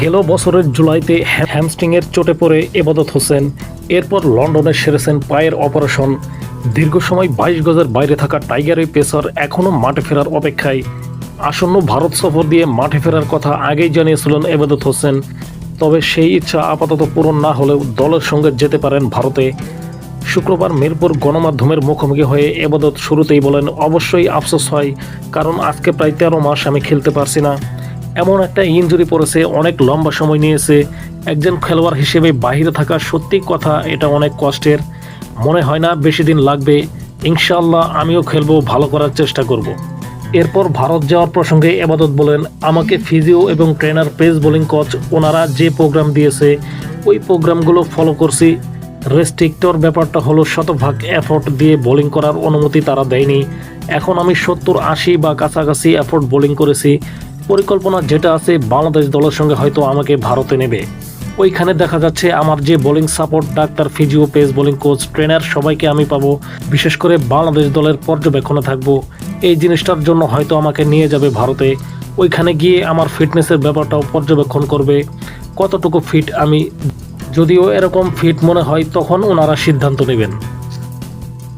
গেল বছরের জুলাইতে হ্যা- হ্যামস্ট্রিংয়ের চোটে পড়ে এবাদত হোসেন। এরপর লন্ডনে সেরেছেন পায়ের অপারেশন। দীর্ঘ সময় বাইশ গজের বাইরে থাকা টাইগারের পেসার এখনও মাঠে ফেরার অপেক্ষায়। আসন্ন ভারত সফর দিয়ে মাঠে ফেরার কথা আগেই জানিয়েছিলেন এবাদত হোসেন। তবে সেই ইচ্ছা আপাতত পূরণ না হলেও দলের সঙ্গে যেতে পারেন ভারতে। শুক্রবার মিরপুর গণমাধ্যমের মুখোমুখি হয়ে এবাদত শুরুতেই বলেন, অবশ্যই আফসোস হয়, কারণ আজকে প্রায় তেরো মাস আমি খেলতে পারছি না। এমন একটা ইনজুরি পড়েছে, অনেক লম্বা সময় নিয়েছে। একজন খেলোয়াড় হিসেবে বাহিরে থাকা সত্যি কথা, এটা অনেক কষ্টের। মনে হয় না বেশি দিন লাগবে। ইনশাল্লাহ আমিও খেলব, ভালো করার চেষ্টা করব। এরপর ভারত যাওয়ার প্রসঙ্গে এবাদত বলেন, আমাকে ফিজিও এবং ট্রেনার, পেস বোলিং কোচ ওনারা যে প্রোগ্রাম দিয়েছে, ওই প্রোগ্রামগুলো ফলো করছি। রেস্ট্রিক্টর ব্যাপারটা হলো শতভাগ এফোর্ট দিয়ে বোলিং করার অনুমতি তারা দেয়নি। এখন আমি সত্তর আশি বা কাছাকাছি এফোর্ট বোলিং করেছি। পরিকল্পনা যেটা আছে, বাংলাদেশ দলের সঙ্গে হয়তো আমাকে ভারতে নেবে। ওইখানে দেখা যাচ্ছে আমার যে bowling support, doctor physio pace bowling coach, trainer সবাইকে আমি পাবো। বিশেষ করে বাংলাদেশ দলের পর্যবেক্ষণে থাকব। এই জিনিসটার জন্য হয়তো আমাকে নিয়ে যাবে ভারতে। ওইখানে গিয়ে আমার ফিটনেসের ব্যাপারটাও পর্যবেক্ষণ করবে। কতটুকু ফিট আমি, যদিও এরকম ফিট মনে হয় তখন ওনারা সিদ্ধান্ত নেবেন।